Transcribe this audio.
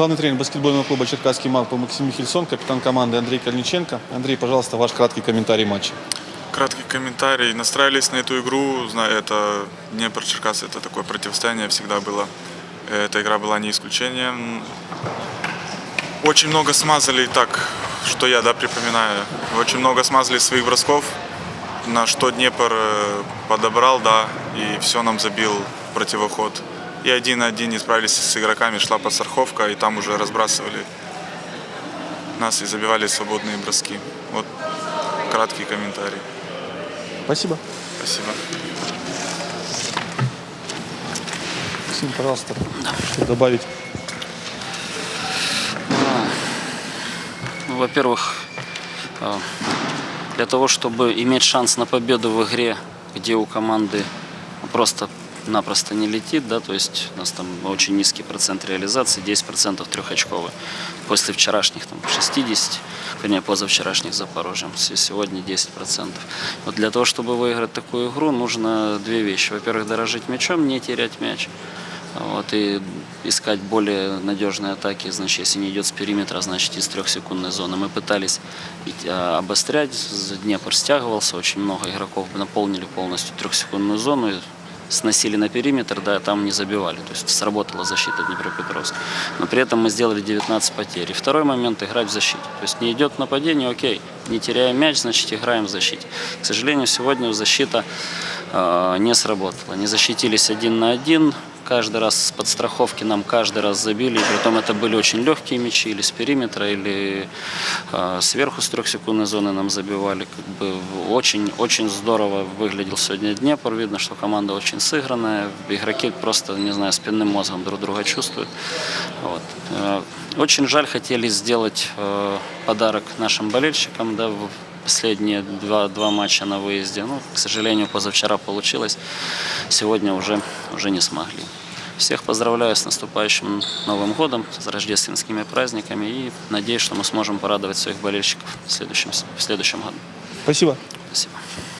Главный тренер баскетбольного клуба «Черкасский маг» Максим Михельсон, капитан команды Андрей Кальниченко. Андрей, пожалуйста, ваш краткий комментарий матча. Краткий комментарий. Настраивались на эту игру. Знаю, это Днепр Черкас, это такое противостояние всегда было. Эта игра была не исключением. Очень много смазали, так, что я да, припоминаю, очень много смазали своих бросков, на что Днепр э, подобрал, да, и все нам забил противоход. И один на один не справились с игроками, шла подстраховка, и там уже разбрасывали нас и забивали свободные броски. Вот краткий комментарий. Спасибо. Спасибо. Максим, пожалуйста, что добавить? Ну, во-первых, э, для того, чтобы иметь шанс на победу в игре, где у команды просто-напросто не летит, да, то есть у нас там очень низкий процент реализации, 10% трехочковый. После вчерашних там 60, вернее, позавчерашних Запорожьем, сегодня 10%. Вот для того, чтобы выиграть такую игру, нужно две вещи. Во-первых, дорожить мячом, не терять мяч. Вот, и искать более надежные атаки, значит, если не идет с периметра, значит, из трехсекундной зоны. Мы пытались а, обострять, Днепр стягивался, очень много игроков наполнили полностью трехсекундную зону, сносили на периметр, да, там не забивали. То есть сработала защита Днепропетровска. Но при этом мы сделали 19 потерь. И второй момент – играть в защите. То есть не идет нападение, окей, не теряем мяч, значит, играем в защите. К сожалению, сегодня защита э, не сработала. Не защитились один на один, каждый раз с подстраховки нам каждый раз забили. И притом это были очень легкие мячи, или с периметра, или э, сверху с трехсекундной зоны нам забивали. Как бы очень, очень здорово выглядел сегодня Днепр. Видно, что команда очень сыгранная. Игроки просто, не знаю, спинным мозгом друг друга чувствуют. Вот. Э, Очень жаль, хотели сделать э, подарок нашим болельщикам, да, последние два, два матча на выезде. Ну, к сожалению, позавчера получилось. Сегодня уже, уже не смогли. Всех поздравляю с наступающим Новым годом, с рождественскими праздниками и надеюсь, что мы сможем порадовать своих болельщиков в следующем, в следующем году. Спасибо. Спасибо.